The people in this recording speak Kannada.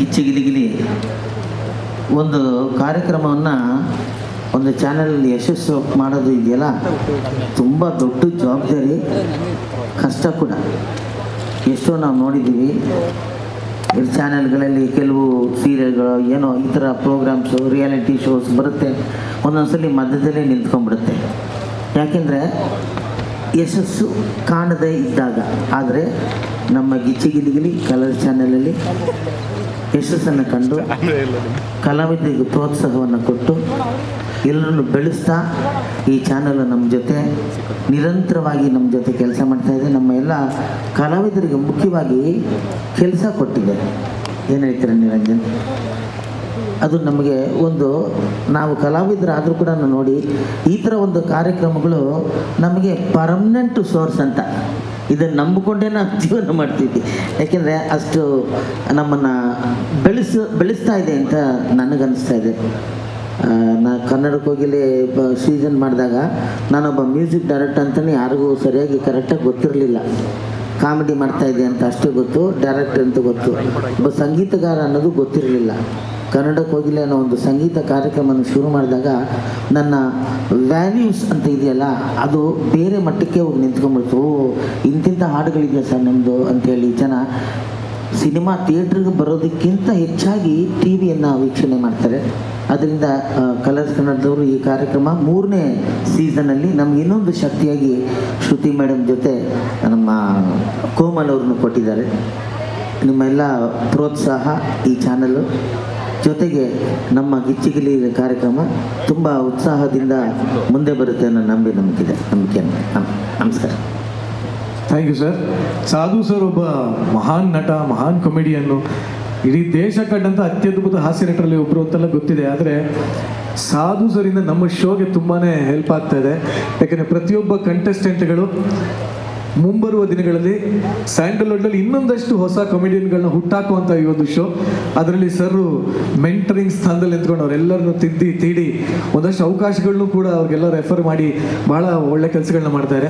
ಗಿಚ್ಚಿಗಿಲಿಗಿಲಿ ಒಂದು ಕಾರ್ಯಕ್ರಮವನ್ನು ಒಂದು ಚಾನಲಲ್ಲಿ ಯಶಸ್ಸು ಮಾಡೋದು ಇದೆಯಲ್ಲ? ತುಂಬ ದೊಡ್ಡ ಜವಾಬ್ದಾರಿ, ಕಷ್ಟ ಕೂಡ. ಎಷ್ಟೋ ನಾವು ನೋಡಿದ್ದೀವಿ. ಚಾನೆಲ್ಗಳಲ್ಲಿ ಕೆಲವು ಸೀರಿಯಲ್ಗಳು, ಏನೋ ಈ ಥರ ಪ್ರೋಗ್ರಾಮ್ಸು, ರಿಯಾಲಿಟಿ ಶೋಸ್ ಬರುತ್ತೆ. ಒಂದೊಂದ್ಸಲಿ ಮಧ್ಯದಲ್ಲೇ ನಿಂತ್ಕೊಂಡ್ಬಿಡುತ್ತೆ. ಯಾಕೆಂದರೆ ಯಶಸ್ಸು ಕಾಣದೇ ಇದ್ದಾಗ. ಆದರೆ ನಮ್ಮ ಗಿಚ್ಚಿಗಿಲಿಗಿಲಿ ಕಲರ್ ಚಾನಲಲ್ಲಿ ಯಶಸ್ಸನ್ನು ಕಂಡು ಕಲಾವಿದರಿಗೆ ಪ್ರೋತ್ಸಾಹವನ್ನು ಕೊಟ್ಟು ಎಲ್ಲರನ್ನು ಬೆಳೆಸ್ತಾ ಈ ಚಾನಲ್ ನಮ್ಮ ಜೊತೆ ನಿರಂತರವಾಗಿ ನಮ್ಮ ಜೊತೆ ಕೆಲಸ ಮಾಡ್ತಾ ಇದೆ. ನಮ್ಮ ಎಲ್ಲ ಕಲಾವಿದರಿಗೆ ಮುಖ್ಯವಾಗಿ ಕೆಲಸ ಕೊಟ್ಟಿದೆ ಏನು ಹೇಳ್ತೀರ ನಿರಂಜನ್? ಅದು ನಮಗೆ ಒಂದು, ನಾವು ಕಲಾವಿದರಾದರೂ ಕೂಡ ನೋಡಿ, ಈ ಥರ ಒಂದು ಕಾರ್ಯಕ್ರಮಗಳು ನಮಗೆ ಪರ್ಮನೆಂಟ್ ಸೋರ್ಸ್ ಅಂತ. ಇದನ್ನು ನಂಬಿಕೊಂಡೇ ನಾವು ಜೀವನ ಮಾಡ್ತಿದ್ವಿ. ಯಾಕೆಂದರೆ ಅಷ್ಟು ನಮ್ಮನ್ನು ಬೆಳೆಸ, ಬೆಳೆಸ್ತಾ ಇದೆ ಅಂತ ನನಗನ್ನಿಸ್ತಾ ಇದೆ. ನಾ ಕನ್ನಡಕ್ಕೆ ಹೋಗಿಲಿ ಸೀಸನ್ ಮಾಡಿದಾಗ ನಾನೊಬ್ಬ ಮ್ಯೂಸಿಕ್ ಡೈರೆಕ್ಟರ್ ಅಂತಲೇ ಯಾರಿಗೂ ಸರಿಯಾಗಿ ಕರೆಕ್ಟಾಗಿ ಗೊತ್ತಿರಲಿಲ್ಲ. ಕಾಮಿಡಿ ಮಾಡ್ತಾ ಇದೆ ಅಂತ ಅಷ್ಟೇ ಗೊತ್ತು ಡೈರೆಕ್ಟರ್ ಅಂತ ಗೊತ್ತು. ಒಬ್ಬ ಸಂಗೀತಗಾರ ಅನ್ನೋದು ಗೊತ್ತಿರಲಿಲ್ಲ. ಕನ್ನಡಕ್ಕೆ ಹೋಗಿಲ್ಲ ಅನ್ನೋ ಒಂದು ಸಂಗೀತ ಕಾರ್ಯಕ್ರಮವನ್ನು ಶುರು ಮಾಡಿದಾಗ ನನ್ನ ವ್ಯಾಲ್ಯೂಸ್ ಅಂತ ಇದೆಯಲ್ಲ, ಅದು ಬೇರೆ ಮಟ್ಟಕ್ಕೆ ಹೋಗಿ ನಿಂತ್ಕೊಂಡ್ಬಿಡ್ತು. ಇಂತಿಂಥ ಹಾಡುಗಳಿದೆಯಾ ಸರ್ ನಮ್ಮದು ಅಂತೇಳಿ ಜನ ಸಿನಿಮಾ ಥಿಯೇಟ್ರಿಗೆ ಬರೋದಕ್ಕಿಂತ ಹೆಚ್ಚಾಗಿ ಟಿ ವಿಯನ್ನು ವೀಕ್ಷಣೆ ಮಾಡ್ತಾರೆ. ಅದರಿಂದ ಕಲರ್ಸ್ ಕನ್ನಡದವರು ಈ ಕಾರ್ಯಕ್ರಮ ಮೂರನೇ ಸೀಸನಲ್ಲಿ ನಮ್ಗೆ ಇನ್ನೊಂದು ಶಕ್ತಿಯಾಗಿ ಶ್ರುತಿ ಮೇಡಮ್ ಜೊತೆ ನಮ್ಮ ಕೋಮಲ್ ಅವ್ರನ್ನು ಕೊಟ್ಟಿದ್ದಾರೆ. ನಿಮ್ಮೆಲ್ಲ ಪ್ರೋತ್ಸಾಹ ಈ ಚಾನಲ್ಲು ಜೊತೆಗೆ ನಮ್ಮ ಗಿಚ್ಚಿಗಿಲಿ ಕಾರ್ಯಕ್ರಮ ತುಂಬ ಉತ್ಸಾಹದಿಂದ ಮುಂದೆ ಬರುತ್ತೆ ಅನ್ನೋ ನಂಬಿ ನಂಬಿಕೆ ನಂಬಿಕೆ ನಮ್- ನಮಸ್ಕಾರ. Thank you sir Sadhu sir ಒಬ್ಬ ಮಹಾನ್ ನಟ, ಮಹಾನ್ ಕಾಮಿಡಿಯನ್ನು ಇಡೀ ದೇಶ ಕಂಡಂಥ ಅತ್ಯದ್ಭುತ ಹಾಸ್ಯ ನಟರಲ್ಲಿ ಒಬ್ಬರು ಅಂತೆಲ್ಲ ಗೊತ್ತಿದೆ. ಆದರೆ ಸಾಧು ಸರಿಂದ ನಮ್ಮ ಶೋಗೆ ತುಂಬಾ ಹೆಲ್ಪ್ ಆಗ್ತಾ ಇದೆ. ಯಾಕಂದರೆ ಪ್ರತಿಯೊಬ್ಬ ಕಂಟೆಸ್ಟೆಂಟ್ಗಳು ಮುಂಬರುವ ದಿನಗಳಲ್ಲಿ ಸ್ಯಾಂಡಲ್ವುಡ್ನಲ್ಲಿ ಇನ್ನೊಂದಷ್ಟು ಹೊಸ ಕಾಮಿಡಿಯನ್ಗಳನ್ನ ಹುಟ್ಟಾಕುವಂಥ ಈ ಒಂದು ಶೋ ಅದರಲ್ಲಿ ಸರ್ ಮೆಂಟರಿಂಗ್ ಸ್ಥಾನದಲ್ಲಿ ನಿಂತ್ಕೊಂಡು ಅವರೆಲ್ಲರನ್ನು ತಿದ್ದಿ, ತೀಡಿ, ಒಂದಷ್ಟು ಅವಕಾಶಗಳನ್ನೂ ಕೂಡ ಅವ್ರಿಗೆಲ್ಲ ರೆಫರ್ ಮಾಡಿ ಬಹಳ ಒಳ್ಳೆ ಕೆಲಸಗಳನ್ನ ಮಾಡ್ತಾರೆ.